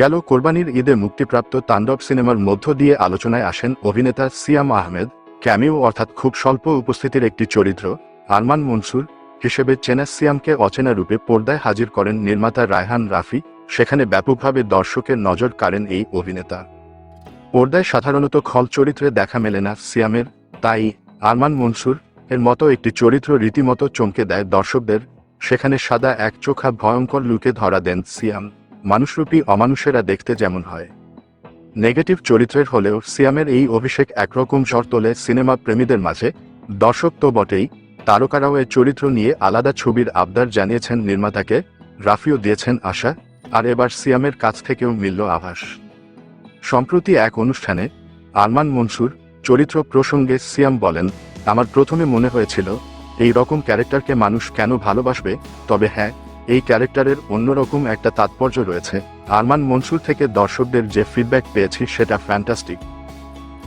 গেল কোরবানির ঈদে মুক্তিপ্রাপ্ত তাণ্ডব সিনেমার মধ্য দিয়ে আলোচনায় আসেন অভিনেতা সিয়াম আহমেদ, ক্যামিও অর্থাৎ খুব স্বল্প উপস্থিতির একটি চরিত্র, আরমান মনসুর হিসেবে চেনা সিয়ামকে অচেনা রূপে পর্দায় হাজির করেন নির্মাতা রায়হান রাফি, সেখানে ব্যাপকভাবে দর্শকের নজর কাড়েন এই অভিনেতা। পর্দায় সাধারণত খল চরিত্রে দেখা মেলে না সিয়ামের, তাই আরমান মনসুর এর মতো একটি চরিত্র রীতিমতো চমকে দেয় দর্শকদের, সেখানে সাদা এক চোখা ভয়ঙ্কর লুকে ধরা দেন সিয়াম। মানুষরূপী অমানুষেরা দেখতে যেমন হয়। নেগেটিভ চরিত্রের হলেও সিয়ামের এই অভিষেক একরকম ঝড় তোলে সিনেমা প্রেমীদের মাঝে, দর্শক তো বটেই, তারকারাও এর চরিত্র নিয়ে আলাদা ছবির আবদার জানিয়েছেন নির্মাতাকে, রাফিও দিয়েছেন আশা, আর এবার সিয়ামের কাছ থেকেও মিলল আভাস। সম্প্রতি এক অনুষ্ঠানে, আরমান মনসুর, চরিত্র প্রসঙ্গে সিয়াম বলেন, আমার প্রথমে মনে হয়েছিল, এই রকম ক্যারেক্টারকে মানুষ কেন ভালোবাসবে, তবে হ্যাঁ এই ক্যারেক্টারের অন্যরকম একটা তাৎপর্য রয়েছে। আরমান মনসুর থেকে দর্শকদের যে ফিডব্যাক পেয়েছি সেটা ফ্যান্টাস্টিক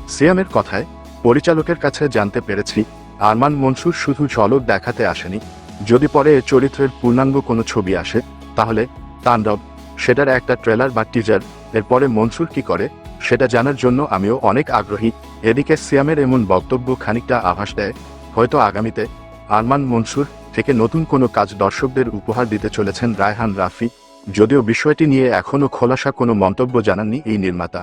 সিয়ামের কথায় পরিচালকের কাছে জানতে পেরেছি, আরমান মনসুর শুধু ঝলক দেখাতে আসেনি। যদি পরে এ চরিত্রের পূর্ণাঙ্গ কোনো ছবি আসে, তাহলে তাণ্ডব, সেটার একটা ট্রেলার বা টিজার এরপরে মনসুর কি করে, সেটা জানার জন্য আমিও অনেক আগ্রহী। এদিকে সিয়ামের এমন বক্তব্য খানিকটা আভাস দেয়। হয়তো আগামীতে আরমান মনসুর থেকে নতুন কোনো কাজ দর্শকদের উপহার দিতে চলেছেন রায়হান রাফি, যদিও বিষয়টি নিয়ে এখনও খোলাসা কোনো মন্তব্য জানাননি এই নির্মাতা।